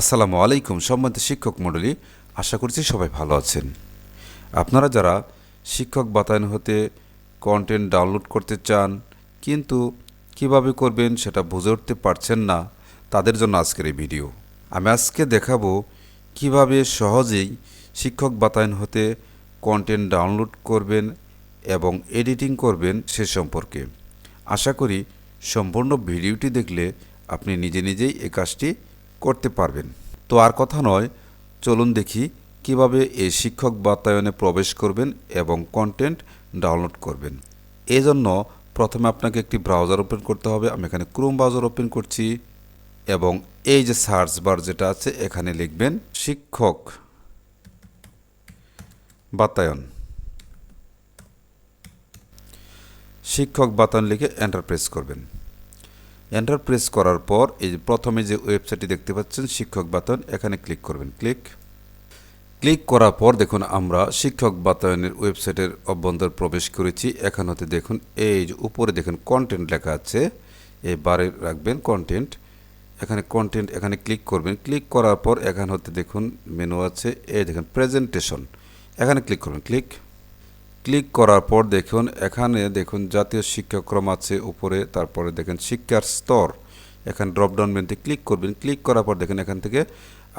আসসালামু আলাইকুম সম্মানিত শিক্ষক মণ্ডলী, আশা করছি সবাই ভালো আছেন। আপনারা যারা শিক্ষক বাতায়ন হতে কন্টেন্ট ডাউনলোড করতে চান, কিন্তু কীভাবে করবেন সেটা বুঝে উঠতে পারছেন না, তাদের জন্য আজকের এই ভিডিও। আমি আজকে দেখাবো কীভাবে সহজেই শিক্ষক বাতায়ন হতে কন্টেন্ট ডাউনলোড করবেন এবং এডিটিং করবেন সে সম্পর্কে। আশা করি সম্পূর্ণ ভিডিওটি দেখলে আপনি নিজে নিজেই এই কাজটি করতে পারবেন। তো আর কথা নয়, চলুন দেখি কীভাবে এই শিক্ষক বাতায়নে প্রবেশ করবেন এবং কন্টেন্ট ডাউনলোড করবেন। এজন্য প্রথমে আপনাকে একটি ব্রাউজার ওপেন করতে হবে। আমি এখানে ক্রোম ব্রাউজার ওপেন করছি এবং এই যে সার্চ বার যেটা আছে, এখানে লিখবেন শিক্ষক বাতায়ন। শিক্ষক বাতায়ন লিখে এন্টার প্রেস করবেন। এন্টার প্রেস করার পর এই প্রথমে যে ওয়েবসাইটটি দেখতে পাচ্ছেন, শিক্ষক বাতায়ন, এখানে ক্লিক করবেন। ক্লিক ক্লিক করার পর দেখুন আমরা শিক্ষক বাতায়নের ওয়েবসাইটের অভ্যন্তর প্রবেশ করেছি। এখান হতে দেখুন, এই যে উপরে দেখুন কন্টেন্ট লেখা আছে। এই বারে রাখবেন কন্টেন্ট এখানে কন্টেন্ট এখানে ক্লিক করবেন। ক্লিক করার পর এখান হতে দেখুন মেনু আছে। এই দেখুন প্রেজেন্টেশন এখানে ক্লিক করবেন। ক্লিক ক্লিক করার পর দেখুন, এখানে দেখুন জাতীয় শিক্ষাক্রম আছে উপরে, তারপরে দেখেন শিক্ষার স্তর। এখানে ড্রপডাউন মেনুতে ক্লিক করবেন, ক্লিক করার পর দেখেন এখান থেকে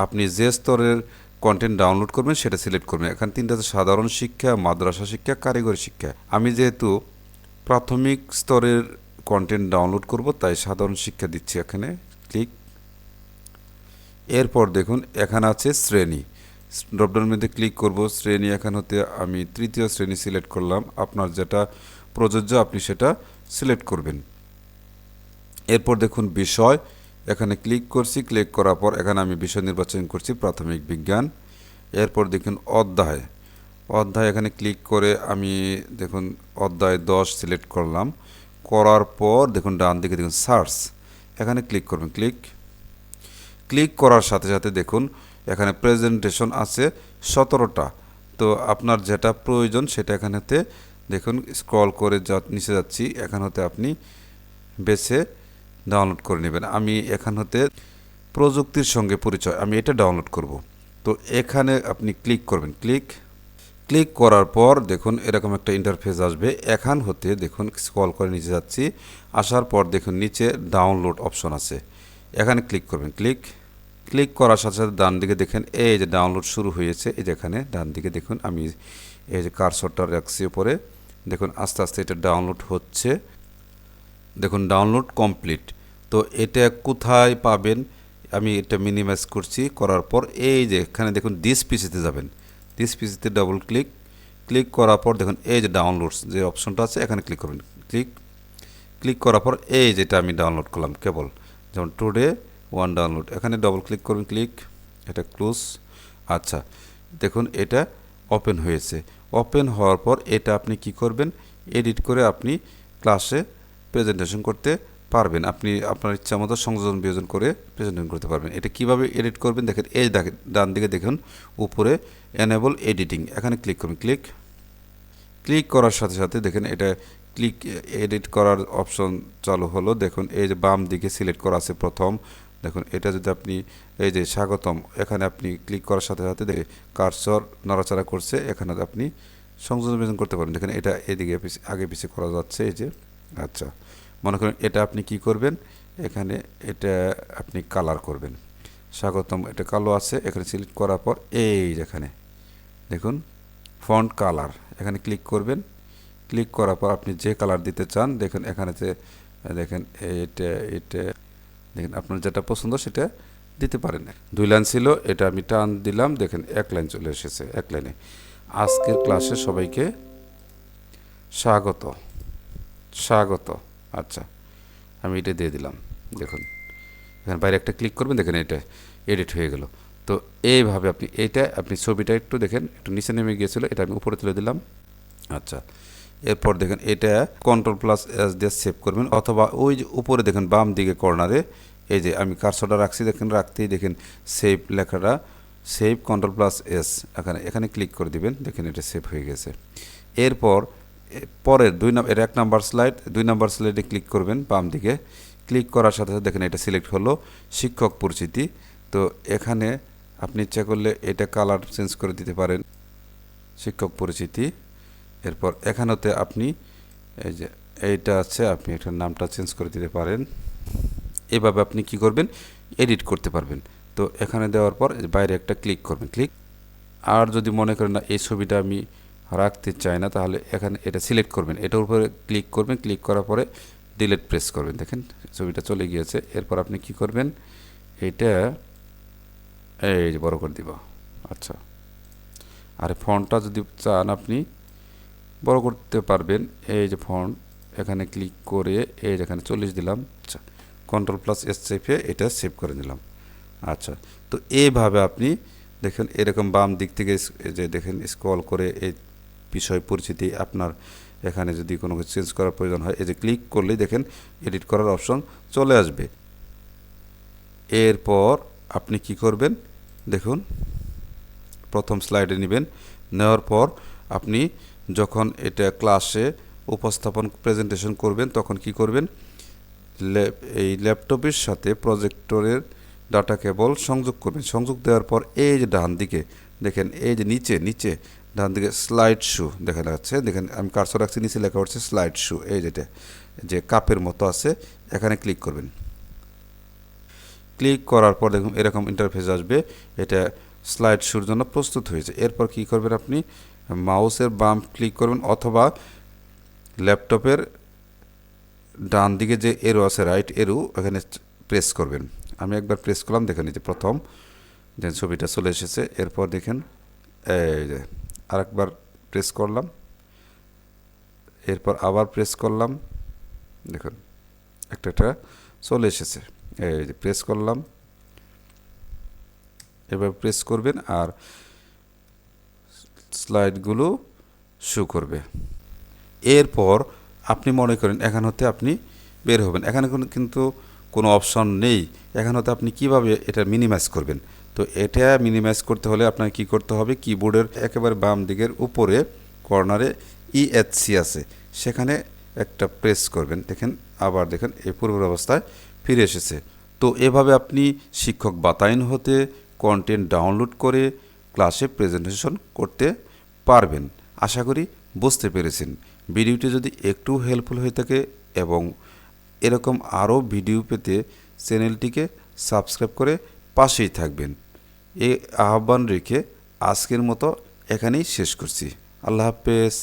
আপনি যে স্তরের কন্টেন্ট ডাউনলোড করবেন সেটা সিলেক্ট করবেন। এখানে তিনটা সাধারণ শিক্ষা, মাদ্রাসা শিক্ষা, কারিগরি শিক্ষা। আমি যেহেতু প্রাথমিক স্তরের কন্টেন্ট ডাউনলোড করব, তাই সাধারণ শিক্ষা দিচ্ছি এখানে, ক্লিক। এরপর দেখুন, এখানে আছে শ্রেণি। ড্রপডাউন মধ্যে ক্লিক করব, শ্রেণি এখান হতে আমি তৃতীয় শ্রেণি সিলেক্ট করলাম। আপনার যেটা প্রযোজ্য, আপনি সেটা সিলেক্ট করবেন। এরপর দেখুন বিষয়। এখানে ক্লিক করছি, ক্লিক করার পর এখানে আমি বিষয় নির্বাচন করছি, প্রাথমিক বিজ্ঞান। এরপর দেখুন অধ্যায়। অধ্যায় এখানে ক্লিক করে আমি দেখুন অধ্যায় দশ সিলেক্ট করলাম। করার পর দেখুন ডান দিকে দেখুন সার্চ। এখানে ক্লিক করবেন, ক্লিক। ক্লিক করার সাথে সাথে দেখুন এখানে প্রেজেন্টেশন আছে সতেরোটা। তো আপনার যেটা প্রয়োজন সেটা এখানেতে দেখুন স্ক্রল করে যা নিচে যাচ্ছি এখান হতে আপনি বেছে ডাউনলোড করে নেবেন। আমি এখান হতে প্রযুক্তির সঙ্গে পরিচয়, আমি এটা ডাউনলোড করব। তো এখানে আপনি ক্লিক করবেন ক্লিক ক্লিক করার পর দেখুন, এরকম একটা ইন্টারফেস আসবে। এখান হতে দেখুন স্ক্রল করে নিচে যাচ্ছি, আসার পর দেখুন, নিচে ডাউনলোড অপশন আছে। এখানে ক্লিক করবেন ক্লিক ক্লিক করার সাথে সাথে ডান দিকে দেখেন, এই যে ডাউনলোড শুরু হয়েছে, এই যেখানে ডান দিকে দেখুন, আমি এই যে কারসরটা রাখছি উপরে, দেখুন আস্তে আস্তে এটা ডাউনলোড হচ্ছে। দেখুন ডাউনলোড কমপ্লিট তো এটা কোথায় পাবেন? আমি এটা মিনিমাইজ করছি, করার পর এই যে এখানে দেখুন ডিস পিসিতে যাবেন। ডিস পিসিতে ডাবল ক্লিক ক্লিক করার পর দেখুন, এই যে ডাউনলোডস যে অপশনটা আছে, এখানে ক্লিক করবেন। ক্লিক ক্লিক করার পর এই যেটা আমি ডাউনলোড করলাম, কেবল। যেমন টুডে ওয়ান ডাউনলোড এখানে ডবল ক্লিক করবেন ক্লিক এটা ক্লোজ আচ্ছা দেখুন, এটা ওপেন হয়েছে। ওপেন হওয়ার পর এটা আপনি কি করবেন? এডিট করে আপনি ক্লাসে প্রেজেন্টেশন করতে পারবেন। আপনি আপনার ইচ্ছা মতো সংযোজন বিয়োজন করে প্রেজেন্টেশন করতে পারবেন। এটা কীভাবে এডিট করবেন? দেখেন, এই ডান দিকে দেখুন, উপরে এনেবল এডিটিং এখানে ক্লিক করুন ক্লিক ক্লিক করার সাথে সাথে দেখেন, এটা ক্লিক এডিট করার অপশন চালু হলো। দেখুন, এই যে বাম দিকে সিলেক্ট করা আছে প্রথম। দেখুন, এটা যদি আপনি, এই যে স্বাগতম, এখানে আপনি ক্লিক করার সাথে সাথে দেখে কারসর নড়াচড়া করছে, এখানে আপনি সংযোজন করতে পারেন, দেখেন এটা এদিকে আগে পিছিয়ে করা যাচ্ছে, এই যে আচ্ছা মনে করেন এটা আপনি কি করবেন, এখানে এটা আপনি কালার করবেন, স্বাগতম, এটা কালো আছে, এখানে সিলেক্ট করার পর, এই যেখানে দেখুন ফন্ট কালার এখানে ক্লিক করবেন ক্লিক করার পর আপনি যে কালার দিতে চান, দেখেন এখানে যে দেখেন এটা এটা দেখেন, আপনার যেটা পছন্দ সেটা দিতে পারেন। দুই লাইন ছিল, এটা আমি টান দিলাম, দেখেন, এক লাইন চলে এসেছে, এক লাইনে। আজকের ক্লাসে সবাইকে স্বাগত স্বাগত। আচ্ছা আমি এটা দিয়ে দিলাম, দেখুন। এখানে বাইরে একটা ক্লিক করবেন, দেখেন এটা এডিট হয়ে গেল। তো এইভাবে আপনি এইটা আপনি ছবিটা একটু দেখেন, একটু নিচে নেমে গিয়েছিল, এটা আমি উপরে তুলে দিলাম। আচ্ছা এরপর দেখেন এটা কন্ট্রোল প্লাস এস দিয়ে সেভ করবেন। অথবা ওই যে উপরে দেখেন বাম দিকে কর্নারে এই যে আমি কারসোটা রাখছি, দেখেন রাখতেই দেখেন সেভ লেখাটা সেভ কন্ট্রোল প্লাস এস এখানে এখানে ক্লিক করে দিবেন, দেখেন এটা সেভ হয়ে গেছে। এরপর পরের দুই নাম্বার এর এক নাম্বার স্লাইড দুই নাম্বার স্লাইডে ক্লিক করবেন বাম দিকে। ক্লিক করার সাথে সাথে দেখেন এটা সিলেক্ট হলো, শিক্ষক পরিচিতি। তো এখানে আপনি ইচ্ছা করলে এটা কালার চেঞ্জ করে দিতে পারেন, শিক্ষক পরিচিতি। এরপর এখানেতে আপনি, এই যে এইটা আছে, আপনি এটার নামটা চেঞ্জ করে দিতে পারেন। এভাবে আপনি কি করবেন? এডিট করতে পারবেন। তো এখানে দেওয়ার পর বাইরে একটা ক্লিক করবেন। ক্লিক। আর যদি মনে করেন না, এই ছবিটা আমি রাখতে চাই না, তাহলে এখানে এটা সিলেক্ট করবেন। এটার উপরে ক্লিক করবেন। ক্লিক করার পরে ডিলেট প্রেস করবেন। দেখেন, ছবিটা চলে গিয়েছে। এরপর আপনি কি করবেন? এটা এই বড় করে দিব। আচ্ছা। আর ফোনটা যদি চান আপনি বড় করতে পারবেন। এই যে ফন্ট এখানে ক্লিক করে এই যেখানে চল্লিশ দিলাম। আচ্ছা কন্ট্রোল প্লাস এস চেপে এটা সেভ করে নিলাম। আচ্ছা তো এইভাবে আপনি দেখেন, এরকম বাম দিক থেকে যে দেখেন স্ক্রল করে এই বিষয় পরিচিতি আপনার এখানে যদি কোনো কিছু চেঞ্জ করার প্রয়োজন হয়, এই যে ক্লিক করলেই দেখেন এডিট করার অপশন চলে আসবে। এরপর আপনি কি করবেন? দেখুন, প্রথম স্লাইডে নেবেন। নেওয়ার পর আপনি যখন এটা ক্লাসে উপস্থাপন প্রেজেন্টেশন করবেন, তখন কি করবেন? এই ল্যাপটপের সাথে প্রজেক্টরের ডাটা কেবল সংযোগ করবেন। সংযোগ দেওয়ার পর এই যে ডান দিকে, দেখেন এই যে নিচে নিচে, ডান দিকে স্লাইড শু দেখা যাচ্ছে। দেখেন আমি কার্সর রাখছি, নিচে লেখা হচ্ছে স্লাইড শু এই যেটা যে কাপের মতো আছে, এখানে ক্লিক করবেন। ক্লিক করার পর দেখুন এরকম ইন্টারফেস আসবে। এটা স্লাইড শুর জন্য প্রস্তুত হয়েছে। এরপর কি করবেন আপনি? মাউসের বাম ক্লিক করবেন অথবা ল্যাপটপের ডান দিকে যে এরো আছে রাইট এরো এখানে প্রেস করবেন। আমি একবার প্রেস করলাম, দেখেন যে প্রথম যে ছবিটা চলে এসেছে, এরপর দেখেন, এই যে আরেকবার প্রেস করলাম, এরপর আবার প্রেস করলাম, দেখুন, একটা একটা চলে এসেছে। এই যে প্রেস করলাম এবার প্রেস করবেন আর স্লাইডগুলো শো করবে। এরপর আপনি মনে করেন এখান হতে আপনি বের হবেন। এখানে কোনো কিন্তু কোনো অপশন নেই। এখান হতে আপনি কীভাবে এটা মিনিমাইজ করবেন? তো এটা মিনিমাইজ করতে হলে আপনাকে কি করতে হবে? কিবোর্ডের একেবারে বাম দিকের উপরে কর্নারে ইএচসি আছে। সেখানে একটা প্রেস করবেন। দেখেন, আবার দেখেন এই পূর্বের অবস্থায় ফিরে এসেছে। তো এভাবে আপনি শিক্ষক বাতায়ন হতে কন্টেন্ট ডাউনলোড করে ক্লাসে প্রেজেন্টেশন করতে পারবেন। আশা করি বুঝতে পেরেছেন। ভিডিওটি যদি একটু হেল্পফুল হয়ে থাকে এবং এরকম আরও ভিডিও পেতে চ্যানেলটিকে সাবস্ক্রাইব করে পাশেই থাকবেন। এই আহ্বান রেখে আজকের মতো এখানেই শেষ করছি। আল্লাহ হাফেজ।